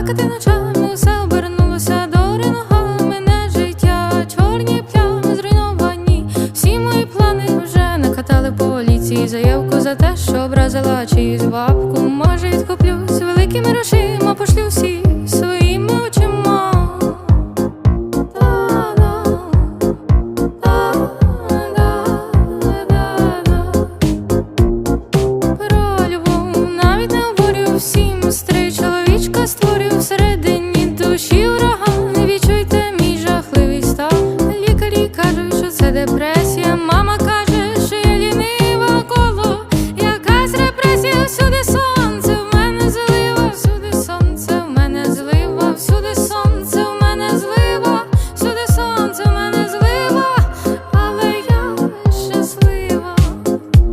плакати ночами, все обернулося до ногами мене життя, чорні плями зруйновані. Всі мої плани вже накатали поліції. Заявку за те, що образила чиюсь бабку. Може, відкуплюсь великими грошима, пошлю горю всередині душі врага, не відчуйте мій жахливий стан. Лікарі кажуть, що це депресія